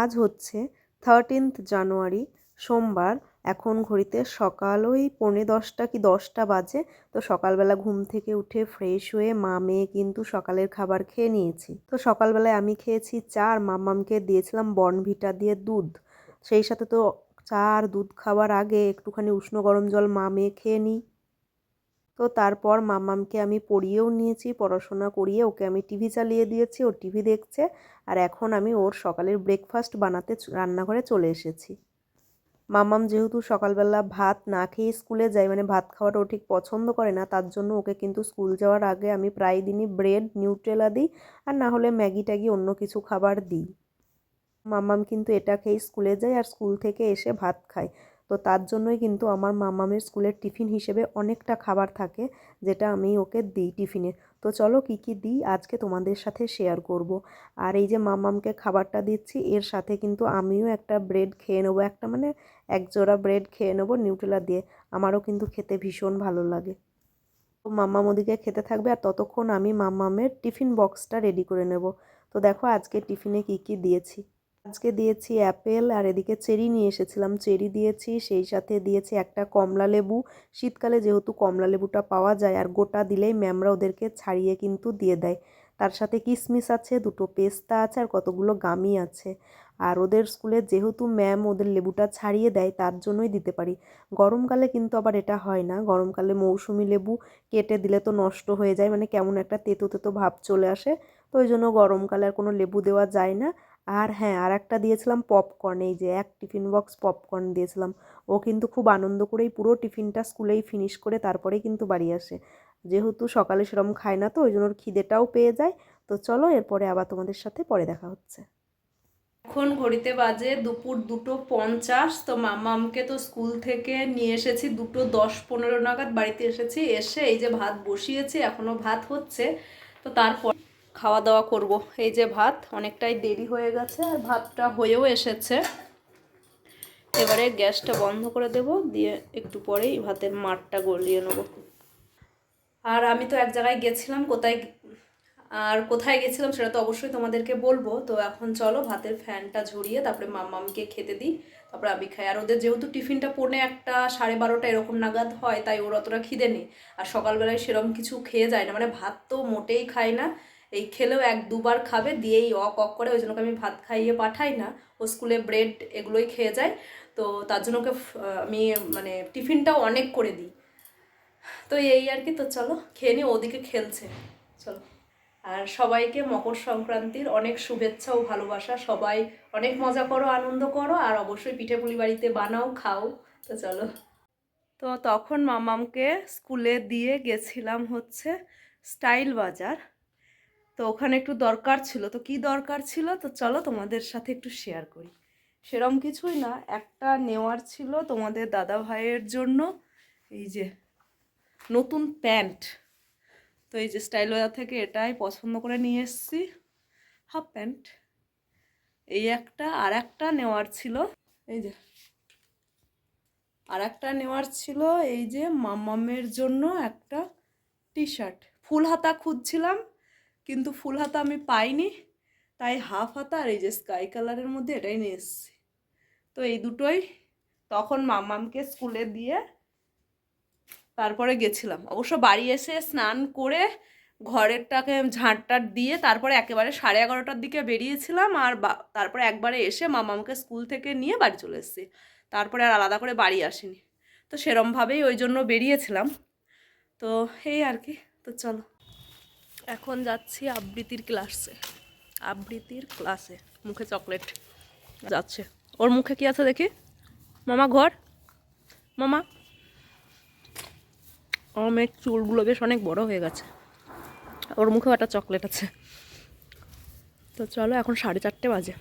আজ হচ্ছে থার্টিন্থ জানুয়ারি সোমবার। এখন ঘড়িতে সকাল ওই পৌনে দশটা কি দশটা বাজে। তো সকালবেলা ঘুম থেকে উঠে ফ্রেশ হয়ে মা মেয়ে কিন্তু সকালের খাবার খেয়ে নিয়েছি। তো সকালবেলায় আমি খেয়েছি চা আর মাম্মামকে দিয়েছিলাম বর্নভিটা দিয়ে দুধ। সেই সাথে তো চা আর দুধ খাওয়ার আগে একটুখানি উষ্ণ গরম জল মা মেয়ে খেয়ে নিই। তো তারপর মাম্মামকে আমি পড়িয়েও নিয়েছি, পড়াশোনা করিয়ে ওকে আমি টিভি চালিয়ে দিয়েছি, ও টিভি দেখছে আর এখন আমি ওর সকালের ব্রেকফাস্ট বানাতে রান্নাঘরে চলে এসেছি। মামাম যেহেতু সকালবেলা ভাত না খেয়ে স্কুলে যায় মানে ভাত খাওয়াটা ও ঠিক পছন্দ করে না, তার জন্য ওকে কিন্তু স্কুল যাওয়ার আগে আমি প্রায় দিনই ব্রেড নিউট্রেলা দিই আর না হলে ম্যাগি ট্যাগি অন্য কিছু খাবার দিই। মাম্মাম কিন্তু এটা খেয়ে স্কুলে যায় আর স্কুল থেকে এসে ভাত খায়। তো তার জন্যই কিন্তু আমার মাম্মামের স্কুলের টিফিন হিসেবে অনেকটা খাবার থাকে, যেটা আমি ওকে দিই টিফিনে। তো চলো কী কী দিই আজকে তোমাদের সাথে শেয়ার করব। আর এই যে মাম্মামকে খাবারটা দিচ্ছি, এর সাথে কিন্তু আমিও একটা ব্রেড খেয়ে নেব, একটা মানে এক জোড়া ব্রেড খেয়ে নেব নিউট্রেলা দিয়ে। আমারও কিন্তু খেতে ভীষণ ভালো লাগে। তো মাম্মাম ওদিকে খেতে থাকবে আর ততক্ষণ আমি মাম্মামের টিফিন বক্সটা রেডি করে নেব। তো দেখো আজকে টিফিনে কী কী দিয়েছি। আজকে দিয়েছি অ্যাপেল, আর এদিকে চেরি নিয়ে এসেছিলাম। চেরি দিয়েছি, সেই সাথে দিয়েছি একটা কমলা লেবু। শীতকালে যেহেতু কমলা লেবুটা পাওয়া যায়, আর গোটা দিলেই ম্যামরা ওদেরকে ছাড়িয়ে কিন্তু দিয়ে দেয়। তার সাথে কিশমিশ আছে, দুটো পেস্তা আছে, আর কতগুলো গামি আছে। আর ওদের স্কুলে যেহেতু ম্যাম ওদের লেবুটা ছাড়িয়ে দেয়, তার জন্যই দিতে পারি। গরমকালে কিন্তু আবার এটা হয় না। গরমকালে মৌসুমি লেবু কেটে দিলে তো নষ্ট হয়ে যায় মানে কেমন একটা তেতো তেতো ভাব চলে আসে। তো ওই জন্য গরমকালে আর কোনো লেবু দেওয়া যায় না। আর হ্যাঁ আর একটা দিয়েছিলাম পপকর্ন এই যে এক টিফিন বক্স পপকর্ন দিয়েছিলাম। ও কিন্তু খুব আনন্দ করেই পুরো টিফিনটা স্কুলেই ফিনিশ করে তারপরেই কিন্তু বাড়ি আসে। যেহেতু সকালে সেরকম খায় না তো, ওই জন্য ওর খিদেটাও পেয়ে যায়। তো চলো এরপরে আবার তোমাদের সাথে পরে দেখা হচ্ছে। এখন ঘড়িতে বাজে দুপুর দুটো পঞ্চাশ, তো মামামকে তো স্কুল থেকে নিয়ে এসেছি দুটো দশ পনেরো নাগাদ। বাড়িতে এসেছি, এসে এই যে ভাত বসিয়েছি এখনও ভাত হচ্ছে। তো তারপর খাওয়া দাওয়া করব। এই যে ভাত, অনেকটাই দেরি হয়ে গেছে আর ভাতটা হয়েও এসেছে। এবারে গ্যাসটা বন্ধ করে দেব, দিয়ে একটু পরেই ভাতের মাঠটা গলিয়ে নেব। আর আমি তো এক জায়গায় গেছিলাম, কোথায় আর কোথায় গেছিলাম সেটা তো অবশ্যই তোমাদেরকে বলব। তো এখন চলো ভাতের ফ্যানটা ঝরিয়ে, তারপরে মাম্মামকে খেতে দিই, তারপরে আমি খাই। আর ওদের যেহেতু টিফিনটা পড়ে একটা, সাড়ে বারোটা এরকম নাগাদ হয়, তাই ওর অতটা খিদে নেই। আর সকালবেলায় সেরকম কিছু খেয়ে যায় না। মানে ভাত তো মোটেই খায় না। এই খেলেও এক দুবার খাবে, দিয়েই অক অক করে, ওই জন্য আমি ভাত খাইয়ে পাঠাই না। ও স্কুলে ব্রেড এগুলোই খেয়ে যায়। তো তার জন্য ওকে আমি মানে টিফিনটাও অনেক করে দিই। তো এই আর কি, তো চলো খেয়ে নি ওদিকে খেলছে। চলো। আর সবাইকে মকর সংক্রান্তির অনেক শুভেচ্ছা ও ভালোবাসা। সবাই অনেক মজা করো, আনন্দ করো, আর অবশ্যই পিঠেপুলি বাড়িতে বানাও, খাও। তো চলো। তো তখন মামামকে স্কুলে দিয়ে গেছিলাম হচ্ছে স্টাইল বাজার। তো ওখানে একটু দরকার ছিল। তো কি দরকার ছিল? তো চলো তোমাদের সাথে একটু শেয়ার করি। সেরম কিছুই না, একটা নেওয়ার ছিল তোমাদের দাদা ভাইয়ের জন্য। এই যে, নতুন প্যান্ট। তো এই যে স্টাইল থেকে এটাই পছন্দ করে নিয়ে এসেছি। Half pant. এই একটা, আর একটা নেওয়ার ছিল। এই যে, আর একটা নেওয়ার ছিল এই যে মামামের জন্য একটা টি শার্ট ফুল হাতা খুঁজছিলাম। কিন্তু ফুল হাতা আমি পাইনি, তাই হাফ হাতা আর এই যে স্কাই কালারের মধ্যে এটাই নিয়ে এসেছি। তো এই দুটোই তখন মামামকে স্কুলে দিয়ে তারপরে গেছিলাম। অবশ্য বাড়ি এসে স্নান করে ঘরেরটাকে ঝাঁটটাট দিয়ে তারপরে একেবারে সাড়ে এগারোটার দিকে বেরিয়েছিলাম আর তারপরে একবারে এসে মামামকে স্কুল থেকে নিয়ে বাড়ি চলে এসেছি। তারপরে আর আলাদা করে বাড়ি আসিনি। তো সেরমভাবেই ওই জন্য বেরিয়েছিলাম। তো এই আর কি। তো চলো। এখন যাচ্ছি আবৃত্তির ক্লাসে। আবৃত্তির ক্লাসে। মুখে চকলেট যাচ্ছে। ওর মুখে কি আছে দেখি? মামা ঘর? মামা? আমার মেয়ের চুলগুলো বেশ অনেক বড় হয়ে গেছে। ওর মুখেও একটা চকলেট আছে। তো চলো এখন সাড়ে চারটে বাজে।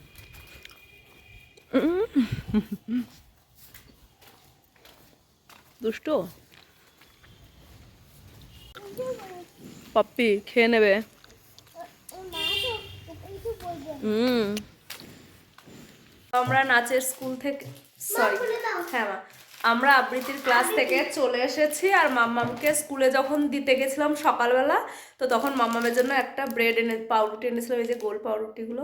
দুষ্টু? পাপ্পি খেয়ে নেবে। হুম। আমরা নাচের স্কুল থেকে সরি হ্যাঁ মা। আমরা আবৃত্তির ক্লাস থেকে চলে এসেছি আর মাম্মামকে স্কুলে যখন দিতে গেছিলাম সকালবেলা তো তখন মাম্মামের জন্য একটা ব্রেড এনে পাউরুটি এনেছিলাম এই যে গোল পাউরুটিগুলো।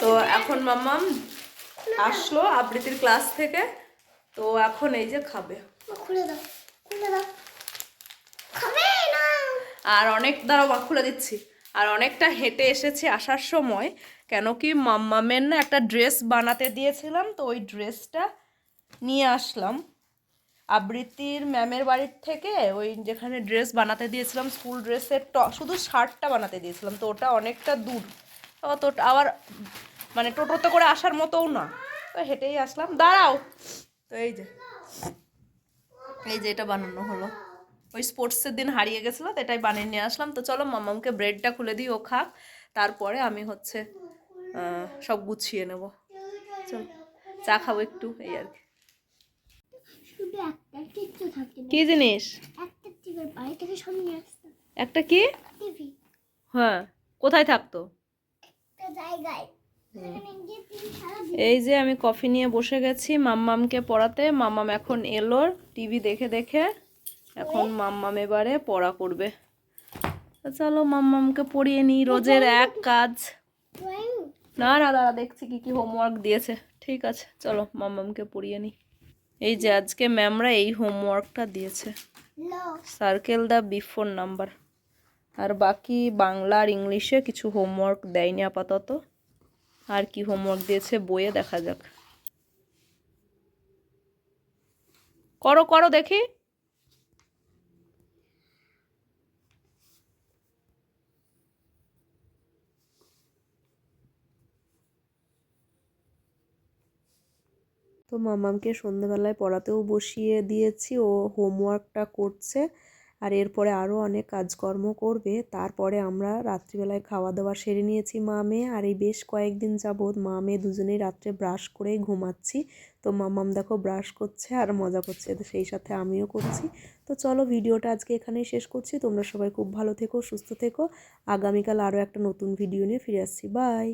তো এখন মাম্মাম আসলো আবৃত্তির ক্লাস থেকে তো এখন এই যে খাবে। খুলে দাও। খুলে দাও। আর অনেক দ্বারা বা খুলে দিচ্ছি। আর অনেকটা হেঁটে এসেছি আসার সময়, কেন কি মাম্মামের না একটা ড্রেস বানাতে দিয়েছিলাম, তো ওই ড্রেসটা নিয়ে আসলাম। আবৃত্তির ম্যামের বাড়ির থেকে ওই যেখানে ড্রেস বানাতে দিয়েছিলাম, স্কুল ড্রেসের ট, শুধু শার্টটা বানাতে দিয়েছিলাম, তো ওটা অনেকটা দূর। তো আবার মানে টোটোতে করে আসার মতোও না। তো হেঁটেই আসলাম। দাঁড়াও, তো এই যে এই যে এটা বানানো হলো। ওই স্পোর্টসের দিন হারিয়ে গেছিল তো এটাই বানিয়ে নিয়ে আসলাম। তো চলো মামামকে ব্রেডটা খুলে দিই ও খাক। তারপরে আমি হচ্ছে সব গুছিয়ে নেব। চলো চা খাব একটু এই আর কি। কি জিনিস? একটা কি? হ্যাঁ কোথায় থাকতো? এই যে আমি কফি নিয়ে বসে গেছি মাম্মামকে পড়াতে। মাম্মাম এখন এলো টিভি দেখে দেখে। এখন মাম্মাম এবারে পড়া করবে। চলো মাম্মামকে পড়িয়ে নিই রোজের এক কাজ। না না দাদা দেখছি কি কি হোমওয়ার্ক দিয়েছে। ঠিক আছে চলো মাম্মামকে পড়িয়ে নিই। এই যে আজকে ম্যামরা এই হোমওয়ার্কটা দিয়েছে। সার্কেল দ্য বিফোর নাম্বার আর বাকি বাংলা আর ইংলিশে কিছু হোমওয়ার্ক দেয়নি আপাতত। আর কি হোমওয়ার্ক দিয়েছে বইয়ে দেখা যাক। করো করো দেখি। তো মামামকে সন্ধ্যেবেলায় পড়াতেও বসিয়ে দিয়েছি, ও হোমওয়ার্কটা করছে আর এরপরে আরও অনেক কাজকর্ম করবে। তারপরে আমরা রাত্রিবেলায় খাওয়া দাওয়া সেরে নিয়েছি মা মেয়ে আর এই বেশ কয়েকদিন যাবৎ মা মেয়ে দুজনেই রাত্রে ব্রাশ করেই ঘুমাচ্ছি। তো মামাম দেখো ব্রাশ করছে আর মজা করছে সেই সাথে আমিও করছি। তো চলো ভিডিওটা আজকে এখানেই শেষ করছি। তোমরা সবাই খুব ভালো থেকো, সুস্থ থেকো। আগামীকাল আরও একটা নতুন ভিডিও নিয়ে ফিরে আসছি। বাই!